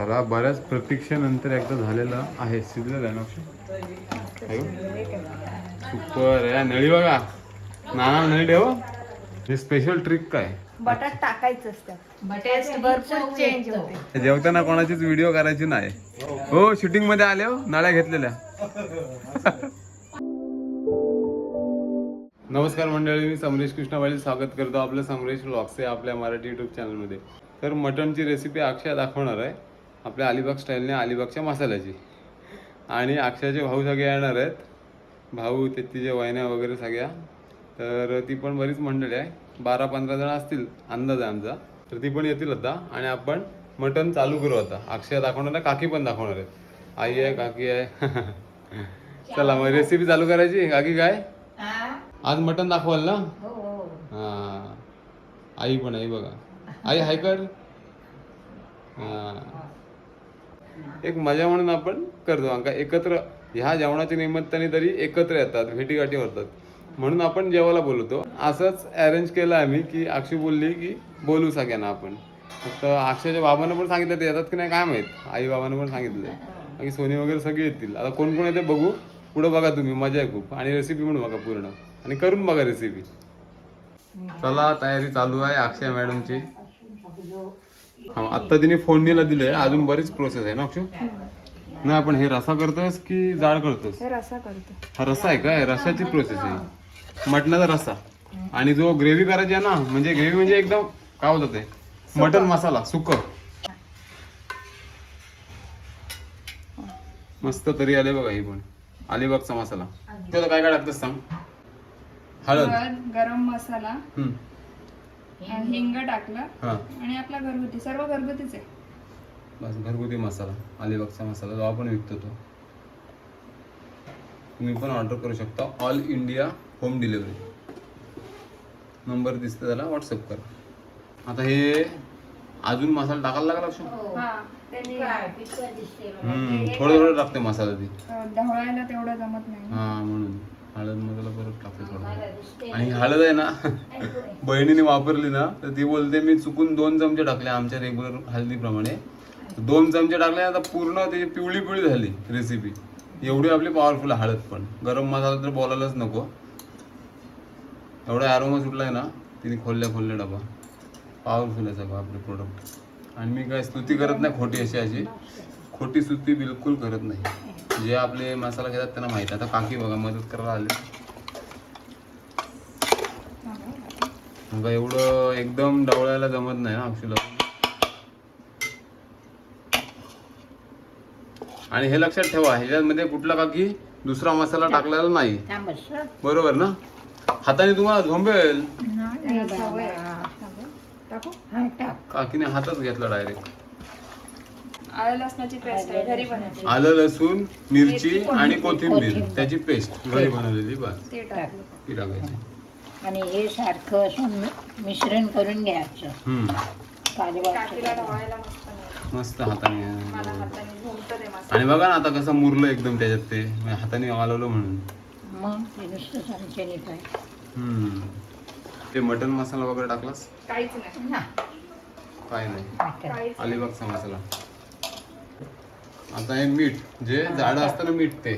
चला बऱ्याच प्रतीक्षेनंतर एकदा झालेलं आहे. शिजलेलं आहे ना सुपर या नळी बघा. नाना नळी ठेव. हे स्पेशल ट्रिक काय? बटाट टाकायचं असतं. टेस्ट भरपूर चेंज होते. जेवताना कोणाचीच व्हिडिओ करायची नाही. हो शूटिंगमध्ये आले हो नाळ्या घेतलेल्या. नमस्कार मंडळी मी समरेश कृष्णावाली स्वागत करतो आपलं समरेश व्लॉग्स आहे आपल्या मराठी युट्यूब चॅनलमध्ये तर मटनची रेसिपी अक्षय दाखवणार आहे. आपल्या अलिबाग स्टाईलने अलिबागच्या मसाल्याची. आणि अक्षयाचे भाऊ सगळे येणार आहेत. भाऊ ते तिचे वहिन्या वगैरे सगळ्या. तर ती पण बरीच मंडळी आहे. बारा पंधरा जण असतील अंदाज आहे आमचा. तर ती पण येतील आता. आणि आपण मटन चालू करू आता. अक्षय दाखवणार आहे काकी पण दाखवणार आहेत. आई आहे काकी आहे. चला मग रेसिपी चालू करायची. काकी काय? आज मटन दाखवाल ना? हा आई पण आई बघा. आई हाय कर. हा. एक मजा म्हणून आपण करतो. का एकत्र ह्या जेवणाच्या निमित्ताने तरी एकत्र येतात भेटीगाठी होतात. म्हणून आपण जेवायला बोलवतो. असंच अरेंज केलं आम्ही की अक्षय बोलली की बोलू सगळ्यांना आपण. फक्त अक्षयच्या बाबांना पण सांगितलं ते येतात की नाही काय माहीत? आई बाबांना पण सांगितलं. बाकी सोनी वगैरे सगळे येतील. आता कोण कोण येते बघू. पुढं बघा तुम्ही. मजा आहे खूप. आणि रेसिपी म्हणून बघा पूर्ण. आणि करून बघा रेसिपी चला तयारी चालू आहे अक्षय मॅडमची. हा आता तिने फोडणीला दिलंय. अजून बरीच प्रोसेस आहे ना अक्षय नाही आपण हे रसा करतोस की जाड करतोस हे रसा करतो हा रसा आहे काय रसाची प्रोसेस आहे. मटणाचा रसा. आणि जो ग्रेव्ही करायची आहे ना म्हणजे ग्रेव्ही म्हणजे एकदम काय होतं ते? मटन मसाला सुक. मस्त तरी आले बघा ही पण. अलिबागचा मसाला. त्याला काय काय टाकतस सांग? हळद. हळद गरम मसाला. हम्म. आणि हिंग टाकलं हा. आणि आपला घरगुती सर्व घरगुतीच आहे. बस घरगुती मसाला अलिबागचा मसाला जो आपण विकतो तो. तुम्ही पण ऑर्डर करू शकता. All India home delivery number दिसतो त्याला व्हॉट्सअप करा. आता हे अजून मसाला टाकायला लागला अक्षय? हा. त्यांनी हम्म थोडं थोडं टाकते मसाला ती. ढवळायला तेवढं जमत नाही. हा म्हणून. हळद मसाला परत टाकते थोडं. आणि हळद आहे ना बहिणीने वापरली ना तर ती बोलते मी चुकून दोन चमचे टाकले आमच्या रेग्युलर हळदीप्रमाणे. दोन चमचे टाकले आता पूर्ण त्याची पिवळी पिवळी झाली रेसिपी एवढी आपली पॉवरफुल हळद पण. गरम मसाला तर बोलायलाच नको. एवढा अरोमा सुटलाय ना तिने खोलल्या खोलल्या डबा. पॉवरफुल आहे सगळं आपले प्रोडक्ट आणि मी काय स्तुती करत नाही खोटी अशी अशी. खोटी स्तुती बिलकुल करत नाही. जे आपले मसाला घेतात त्यांना माहिती. आता काकी बघा मदत करायला आले. मग एवढं एकदम डवळायला जमत नाही ना अक्षुला. आणि हे लक्षात ठेवा ह्याच्यामध्ये कुठला काकी? दुसरा मसाला टाकलेला नाही. बरोबर ना? हाताने तुम्हाला झोंबेल काकीने हातच घेतला डायरेक्ट आलं लसणाची पेस्ट आहे घरी बनवते. आलं लसूण मिरची आणि कोथिंबीर. त्याची पेस्ट घरी बनवलेली बस. ते टाकलं. ती टाकायची आणि हे सारखं असं मिश्रण करून घ्यायचं. हम्म. मस्त नाही. मस्त हाताने मला हाताने झोमतं ते मस्त. आणि बघा ना आता कसं मुरलं एकदम त्याच्यात ते. म्हणजे हाताने वालवलं म्हणून. मग ते नुसतं चमच्याने काय हम्म. ते मटन मसाला वगैरे टाकलास? काहीच नाही. काय नाही. काहीच अलिबागचा मसाला. आता हे मीठ जे जाडं असतं ना मीठ ते.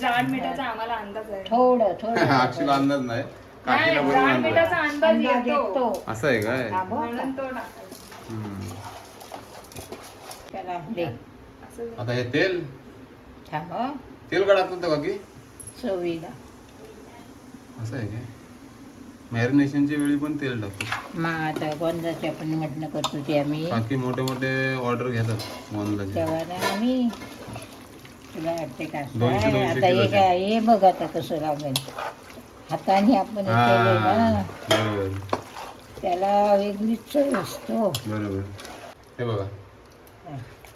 जाड मिठाचा आम्हाला अंदाज आहे. थोडं थोडं. अक्षुला अंदाज नाही. काकीला नाही, बरोबर जाड आहे. मिठाचा अंदाज अंदाज येतो. येतो. असं आहे काय? म्हणून तो टाकायचा. हम्म. त्याला दे. असं आता हे तेल? थांब तेल का टाकतो काकी चवीला. असं आहे काय? मॅरिनेशनच्या वेळी पण तेल टाकतो मग आता गोंदाचे आपण करतो ते आम्ही. बाकी मोठे मोठे ऑर्डर घेतात ऑनलाईन तेव्हा ना आम्ही. तुला वाटते का? दोनशे- दोनशे आता हे किलोचे. काय हे बघ आता कसं लागेल. हाताने आपण हे केलं ना. बरोबर. त्याला वेगळीच चव असतो. बरोबर. हे बघा.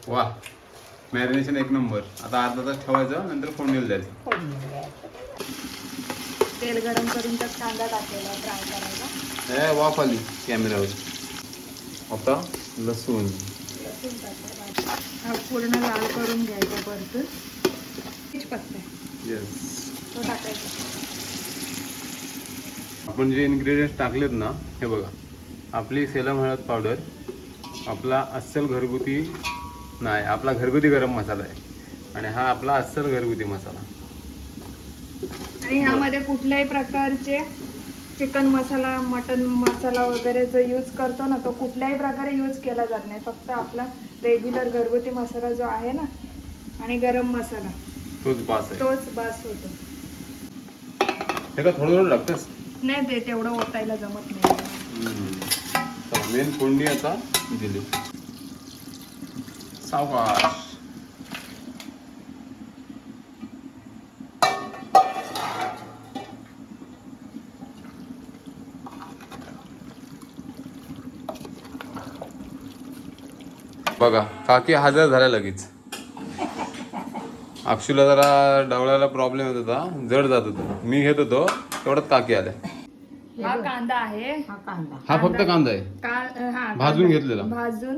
वा. मॅरिनेशन एक नंबर. आता अर्धा तास ठेवायचं नंतर फोडणीला द्यायचं. फोडणी द्यायचं. तेल गरम करून त्यात कांदा टाकलेला फ्राय करायला हे वाफ आली कॅमेऱ्यावर. आता लसूण. लसूण पूर्ण लाल करून घ्यायचा परतून. पत्ता. येस तो टाकायचा. आपण जे इन्ग्रेडियंट्स टाकलेत ना हे बघा. आपली सेलम हळद पावडर आपला अस्सल घरगुती नाही आपला घरगुती गरम मसाला आहे. आणि हा आपला अस्सल घरगुती मसाला. आणि ह्यामध्ये कुठल्याही प्रकारचे चिकन मसाला मटन मसाला वगैरे जो यूज करतो ना तो कुठल्याही प्रकारे यूज केला जात नाही. फक्त आपला रेग्युलर घरगुती मसाला जो आहे ना आणि गरम मसाला तोच बास आहे. तोच बास होतो. हे का थोडं थोडं लागतंच? नाही ते तेवढं ओतायला जमत नाही. मेन फोडणी आता दिली. सावकाश. बघा काकी हजर झाल्या लगेच. अक्षूला जरा डवळ्याला प्रॉब्लेम येत होता जड जात होतं. मी घेत होतो तेवढ्यात काकी आल्या. हा कांदा आहे. हा कांदा. हा फक्त कांदा. आहे. का हा भाजून घेतलेला. भाजून.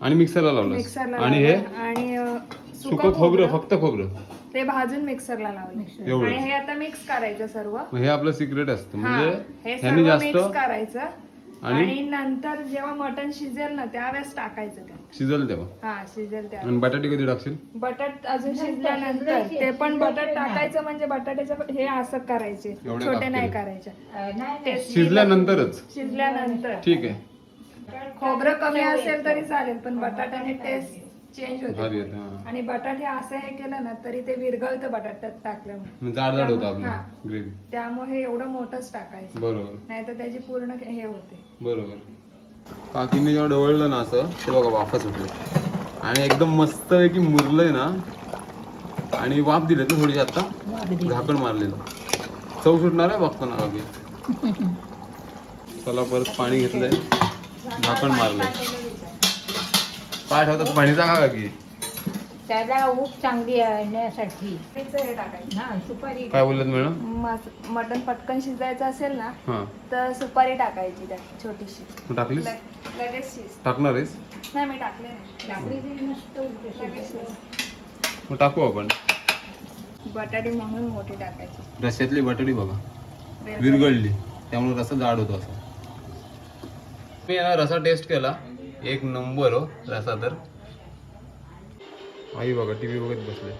आणि मिक्सरला लावलं. मिक्सरला आणि हे लावलं. आणि सुकं खोबरं फक्त खोबरं. ते भाजून मिक्सरला लावले. एवढं. आणि हे आता मिक्स करायचं सर्व. मग हे आपलं सिक्रेट असतं. हा म्हणजे हे ह्यानी सर्व जास्त मिक्स करायचं. आणि? आणि नंतर जेव्हा मटन शिजेल ना त्यावेळेस टाकायचं शिजल तेव्हा? हा शिजेल त्या आणि बटाटे कधी टाकशील? बटाट अजून शिजल्यानंतर. ते पण बटाट टाकायचं म्हणजे बटाट्याचं पण- हे असं करायचे. एवढे छोटे नाही. करायचे. ते शिजल्यानंतरच? शिजल्यानंतर. ठीक आहे. खोबरं कमी असेल तरी चालेल पण बटाट्याने टेस्ट चेंज भारी होते हा. आणि बटाटे असं हे केलं ना तरी ते विरघळतं बटाट्यात टाकल्यामुळे मग जाड जाड होतं आपलं हा. ग्रेव्ही. त्यामुळे एवढं मोठंच टाकायचं. बरोबर. नाही तर त्याची पूर्ण हे होते. बरोबर. काकीने जेव्हा डवळलं ना असं ते बघा वाफा सुटले आणि एकदम मस्त आहे की मुरलंय ना. आणि वाफ दिले ना थोडीशी आता. झाकण मारलेलं. चव सुटणार आहे बघतो ना काकी. चला परत पाणी घेतलंय. झाकण मारलंय. काय ठेवतात पाणी टाका काकी त्याला ऊप चांगली येण्यासाठी. हे सुपारी काय बोलत मॅडम? मस- मटण पटकन शिजायचं असेल ना हा. तर सुपारी टाकायची त्यात छोटीशी. तू टाकलीस? लग- लगेच शिज. टाकणार आहेस? नाही मी टाकले नाही. टाकली मस्त. लगेच शिज. मग टाकू आपण. बटाटे म्हणून मोठी टाकायची. रश्यातली बटाटी बघा विरघळली. त्यामुळे रसा जाड होतो असं. मी याला रसा टेस्ट केला. एक नंबर हो रसा तर आई बघा टी व्ही बघत बसले.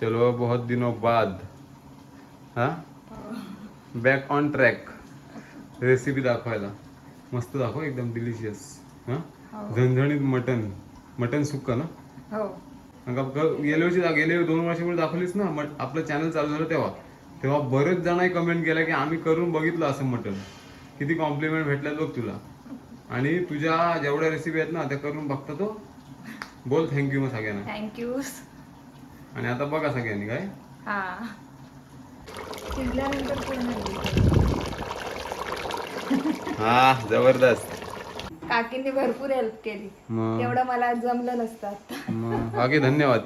चलो बहुत दिनों बाद हा? बॅक ऑन ट्रॅक रेसिपी दाखवायला. मस्त दाखव एकदम डिलिशियस हा? हो. झणझणीत मटन. मटन सुक्क ना? हो. गेल्या वर्षी गेल्या दोन वर्षापूर्वी दाखवलीस ना मट आपलं चॅनल चालू झालं तेव्हा. तेव्हा बरेच जणांनी कमेंट केला की आम्ही करून बघितलं असं मटन किती कॉम्प्लिमेंट भेटल्यात बघ तुला. आणि तुझ्या जेवढ्या रेसिपी आहेत ना त्या करून बघता तो. बोल थँक्यू मग सगळ्यांना. थँक्यू आणि आता बघा सगळ्यांनी काय? हा. हा जबरदस्त. काकींनी भरपूर हेल्प केली. मग? तेवढं मला जमलं नसतं मग? बाकी धन्यवाद.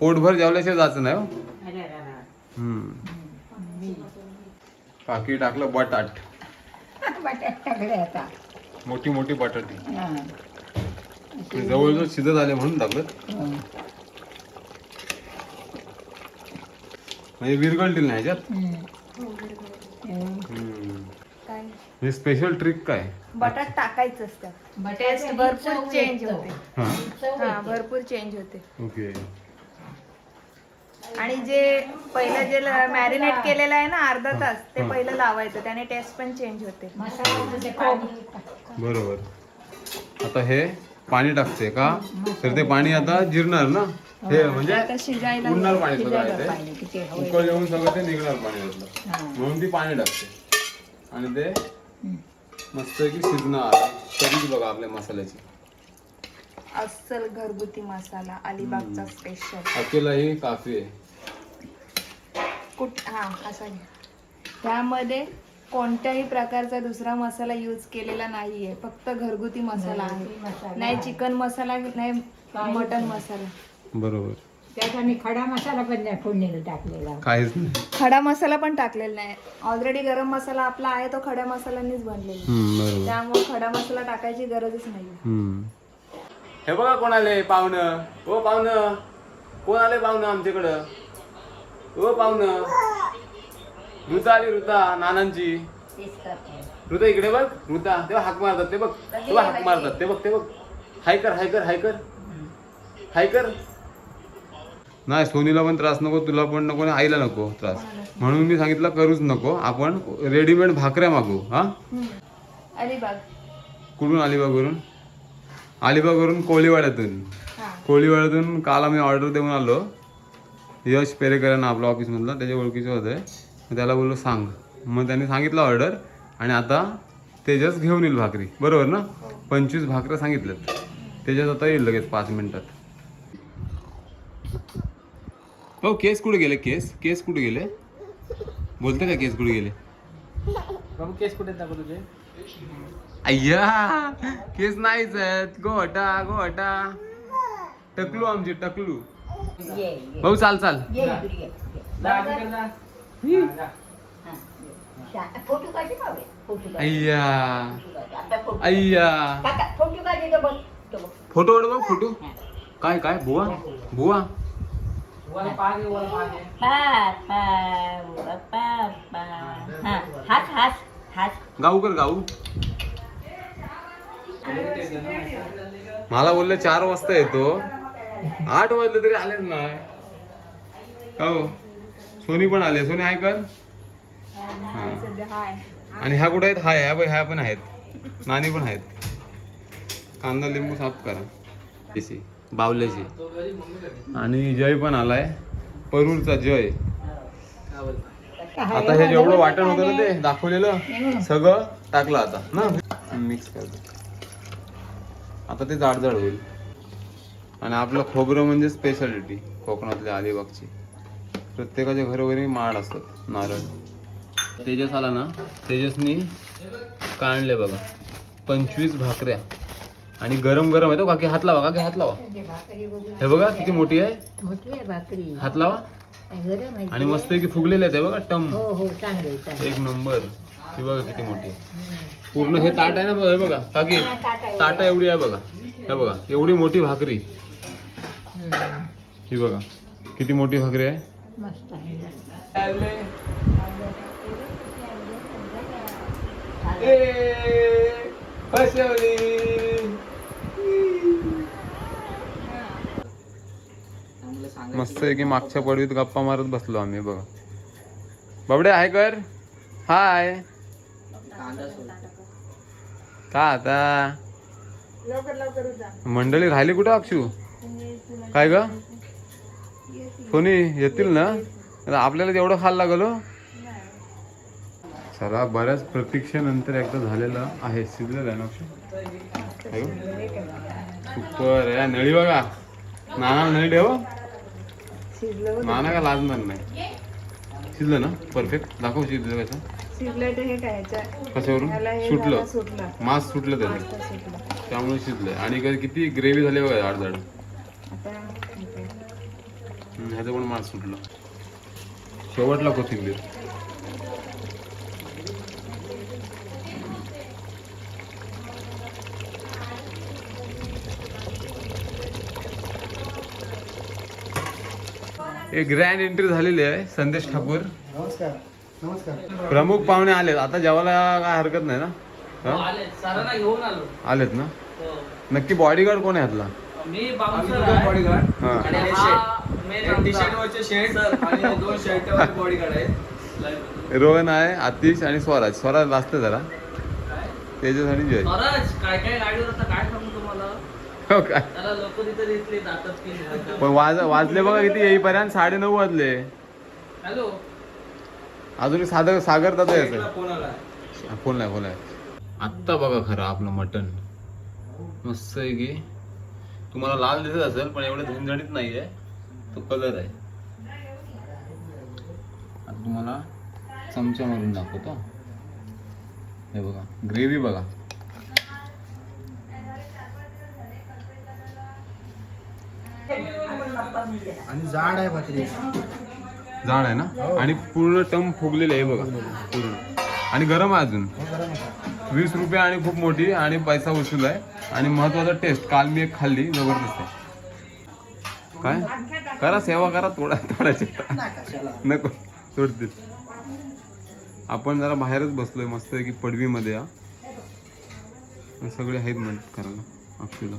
पोटभर जेवल्याशिवाय जायचं नाही हो. हम्म. काकी टाकलं बटाट. बटाट टाकले आता. मोठी मोठी बटाटी. हा. जवळजवळ शिजत आले म्हणून टाकलं. हं. म्हणजे विरघळतील नाही ह्याच्यात. हम्म. काय? हे स्पेशल ट्रिक काय? बटाट टाकायचं असतं. टेस्ट भरपूर चेंज. होते. हा? हा. भरपूर चेंज होते. ओके. आणि जे पहिलं जे मॅरिनेट केलेलं आहे ना अर्धा तास ते हा. पहिलं लावायचं त्याने टेस्ट पण चेंज होते. टाकतो. बरोबर. आता हे पाणी टाकते का? तर ते पाणी आता जिरणार ना? हे म्हणजे आता शिजायला पाणी सगळं आहे ते. उकळ येऊन सगळं ते निघणार पाणी हा. म्हणून ती पाणी टाकते. आणि ते. मस्त की शिजणार. तरीच बघा आपल्या मसाल्याची. अस्सल घरगुती मसाला अलिबागचा स्पेशल अकेला ही काफी आहे. कुठ हा असा घ्या. त्यामध्ये कोणत्याही प्रकारचा दुसरा मसाला यूज केलेला नाहीये. फक्त घरगुती मसाला आहे. मसाला नाही. चिकन मसाला नाही मटन. मसाला. बरोबर. त्यात आम्ही खडा मसाला पण नाही फोडणीला टाकलेला. काहीच नाही. खडा मसाला पण टाकलेला नाही. ऑलरेडी गरम मसाला आपला आहे तो खड्या मसाल्यांनीच बनलेला हम्म, बरोबर. त्यामुळे खडा मसाला टाकायची गरजच नाही. हम्म. हे बघा कोण आले पाहुणं. ओ पाहुणं. कोण आले पाहुणं आमच्याकडं? ओ पाहुणं. ऋता आली ऋता नानांची. ऋता इकडे बघ. ऋता तेव्हा हाक मारतात ते बघ. तेव्हा हाक मारतात ते बघ ते बघ. हाय कर हाय कर हाय कर हाय कर नाही सोनीला पण त्रास नको तुला पण नको आणि आईला नको त्रास. म्हणून मी सांगितलं करूच नको. आपण रेडीमेड भाकऱ्या मागू हा? अलिबाग. कुठून अलिबागवरून? अलिबागवरून कोळीवाड्यातून. हा. कोळीवाड्यातून काल आम्ही ऑर्डर देऊन आलो. यश पेरेकर ना आपल्या ऑफिसमधला त्याच्या ओळखीचं होतं. त्याला बोललो सांग. मग त्यांनी सांगितलं ऑर्डर आणि आता तेजस घेऊन येईल भाकरी. बरोबर ना? पंचवीस भाकऱ्या सांगितल्यात. तेजस आता येईल लगेच पाच मिनिटात. हो केस कुठे गेले? केस? केस कुठे गेले? बोलते का केस कुठे गेले? बाबू केस कुठे दाखव तुझे? अय्या केस नाहीच आहेत. गो हटा गो हटा टकलू. आमची टकलू ये ये भाऊ चाल चाल. हा. हा. अय्या. अय्या. फोटो काढ बघ. फोटो काय काय? बुवा? बुवा? हा गाऊ कर गाऊ. मला बोलले चार वाजता येतो. आठ वाजले तरी आलेच नाही. हो. सोनी पण आले. सोनी आहे कर. हा. आणि ह्या कुठे आहेत? हाय ह्या ह्या पण आहेत. नानी पण आहेत. कांदा लिंबू साफ करा. देशी बावल्याची. आणि जय पण आलाय. परूरचा जय? आता हे जेवढं वाटण होतं ना ते दाखवलेलं सगळं टाकलं आता. ना? मिक्स करतो आता ते जाड जाड होईल. आणि आपलं खोबरं म्हणजे स्पेशालिटी कोकणातल्या अलिबागची प्रत्येकाच्या घरोघरी माड असतात नारळ. तेजस आला ना तेजसनी काढले बघा. पंचवीस भाकऱ्या. आणि गरम गरम आहे तो काकी हात लावा काकी हात लावा. हे बघा किती मोठी आहे. मोठी आहे भाकरी. हात लावा. आणि मस्त की फुगलेले आहेत हे बघा टम. हो हो चांगले एक नंबर. ही बघा किती मोठी आहे. पूर्ण हे ताट आहे ना बघा हे बघा. काकी ताटा एवढी आहे बघा. हे बघा एवढी मोठी भाकरी. ही बघा किती मोठी भाकरी आहे. मस्त आहे की मागच्या पडवीत गप्पा मारत बसलो आम्ही बघा. बाबडे हाय कर. हाय. का आता? मंडळी राहिली कुठं अक्षू? काय ग? सोनी येतील ना? आपल्याला तेवढं खायला लागलो हो? चला बऱ्याच प्रतीक्षेनंतर एकदा झालेलं आहे. शिजलेलं आहे ना सुपर नळी बघा. नाना नळी ठेव. शिजलं नाना का लाजणार नाही. शिजलं ना? परफेक्ट दाखव शिजलं कसं. शिजलं तर हे कशावरून? हे सुटलं. झालं, सुटलं. मास सुटलं त्यामुळे शिजलंय आणि काय किती ग्रेव्ही झाली बघा आता ओके. हम्म, ह्याचं पण मास सुटलं. शेवटला कोथिंबीर. एक ग्रँड एंट्री झालेली आहे संदेश ठाकूर. नमस्कार नमस्कार. प्रमुख पाहुणे आलेत. आता जेवायला काय हरकत नाही ना? हो? आले घेऊन आलो. आलेत ना? हो. नक्की बॉडीगार्ड कोण आहे ह्यातला मी बॉडीगार्ड आहेत. रोहन आहे आतिश आणि स्वराज. स्वराज लाजते जरा. तेजस आणि जय. स्वराज काय काय आता काय सांगू तुम्हाला? हो काय पण वाज वाजले बघा किती येईपर्यंत साडे नऊ वाजले. हॅलो? अजून साधं सागर दादा यायचं फोन नाही फोन आहे आत्ता बघा खरं आपलं मटन मस्त आहे की. तुम्हाला लाल दिसत असेल पण एवढं झणझणीत नाही आहे तो कलर आहे. आता तुम्हाला चमचा मारून दाखवतो. हे बघा ग्रेव्ही बघा. आणि जाड आहे भाकरी. जाड आहे ना? आणि पूर्ण टम फुगलेले आहे बघा. पूर्ण. आणि गरम आहे अजून. वीस रुपये आणि खूप मोठी आणि पैसा वसूल आहे. आणि महत्त्वाचा टेस्ट काल मी एक खाल्ली जबरदस्त आहे. काय? करा सेवा करा थोडा थोड्याची नको सोडतील आपण जरा बाहेरच बसलोय मस्त की पडवीमध्ये हा. सगळे आहेत मदत करायला अक्षुला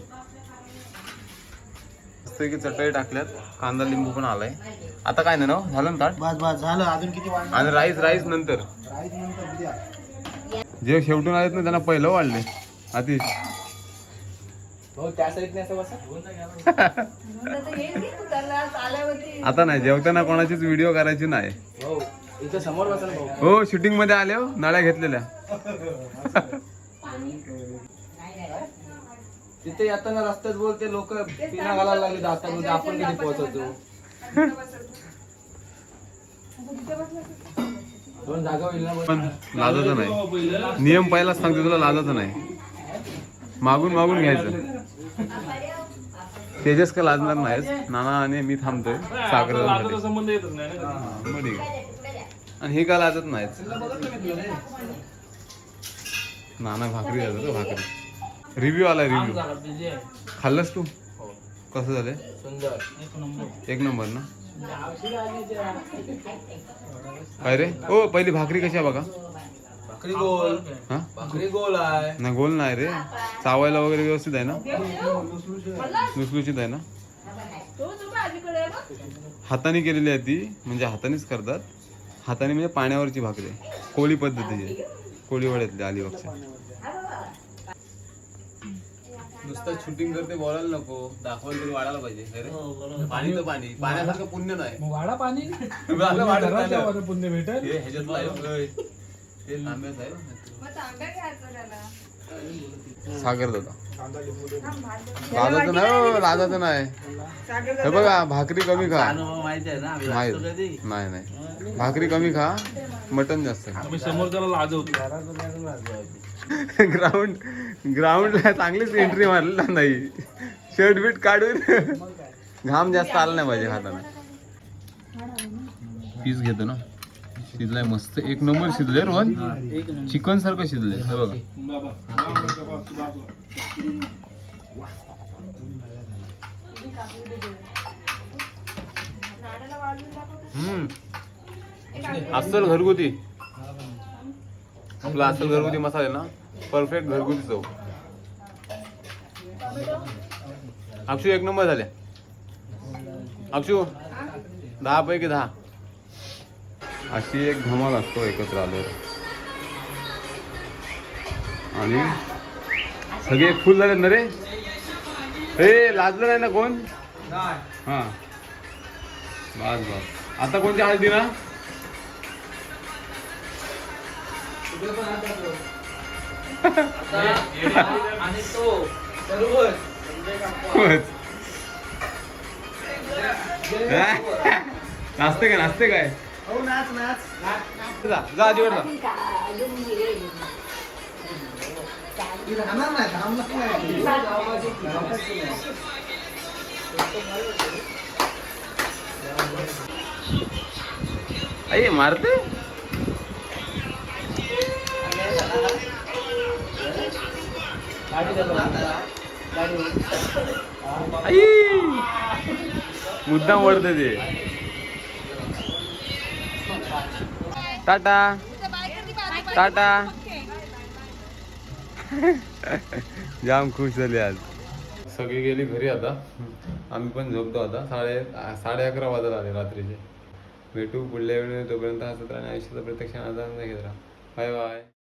मस्त की चटई टाकल्यात. कांदा लिंबू पण आलाय. आता काय नाही ना हो? झालं ना ताट? बस बस. झालं. अजून किती वाढणार आणि राईस राईस नंतर. राईस नंतर उद्या. जे शेवटून आलेत ना त्यांना पहिलं वाढले आतिश. हो आता नाही जेवताना कोणाचीच व्हिडिओ करायची नाही. हो भाऊ. हो शूटिंगमध्ये आले हो नळ्या घेतलेल्या. तिथे येताना रस्त्यात बोलते लोक पिना घालायला लागले दातामध्ये आपण किती पोहोचवतो दोन जागा होईल ना पण लाजायचं नाही. नियम पहिला सांगते तुला लाजायचं नाही. मागून मागून घ्यायचं. तेजस का लाजणार नाहीच नाना आणि मी थांबतोय साखर संबंध येतच नाही ना मग ठीक आहे. आणि हे का लाजत नाहीच नाना भाकरी जातात हो, भाकरी? रिव्ह्यू आलाय रिव्ह्यू जरा बिझी आहे. खाल्लंस तू? कसं झालंय? सुंदर. एक नंबर. एक नंबर ना? काय रे? ओ पहिली भाकरी कशी आहे बघा. भाकरी गोल. हा? भाकरी गोल आहे. ना गोल नाही रे. चावायला वगैरे व्यवस्थित आहे ना? लुसलुशीत आहे ना? हाताने केलेली आहे ती म्हणजे हातानेच करतात. हाताने म्हणजे पाण्यावरची भाकरी आहे. कोळी पद्धतीची. कोळी वड्यातली अलिबागच्या नुसतं शूटिंग करते बोलायला नको. दाखवायला तरी वाढायला पाहिजे हे? पाणी तर पाणी. पाण्यासारखं पुण्य नाही. वाडा पाणी. वाढत चाललं. पुण्य भेटेल. हे ह्याच्यातलं आहे हो. ते आहे मग तांब्या घ्यायचा त्याला. सागर दादा. लाजाचं नाही हो, लाजाचं नाही. सागर हे बघा भाकरी कमी खा. माहिती आहे ना आम्ही नाही कधी. नाही नाही. भाकरी कमी खा मटन जास्त खा. आम्ही समोरच्याला लाजवतो. ग्राउंड ग्राउंडला चांगलीच एंट्री मारलेला नाही. शर्ट बीट काढून घाम जास्त आला नाही पाहिजे हाताने. पीस घेतो ना. शिजलाय मस्त. एक नंबर शिजले रोहन. चिकन सारखं शिजले हे बघा. हम्म. अस्सल घरगुती. आपला अस्सल घरगुती मसाला आहे ना परफेक्ट घरगुती चव. अक्षू एक नंबर झाले. अक्षू दहा पैकी दहा. अशी एक धमाल असतो एकत्र आलो. आणि सगळे फुल झाले ना रे? हे लाजलं नाही ना कोण? हा. बस बस. आता कोणती हळदी ना? आणि तो सर्वच. नाचते काय नाचते काय? हो नाच नाच. जा जा आजीवर जा. आई मारते? मुद्दाम वळते ते. टाटा. टाटा. जाम खुश झाले आज. सगळी गेली घरी आता. आम्ही पण झोपतो आता. साडे साडे अकरा वाजत आले रात्रीचे. भेटू पुढल्या वेळी तोपर्यंत हसत राहणे आयुष्याचा प्रत्यक्ष आनंद घेत राहा. Bye bye.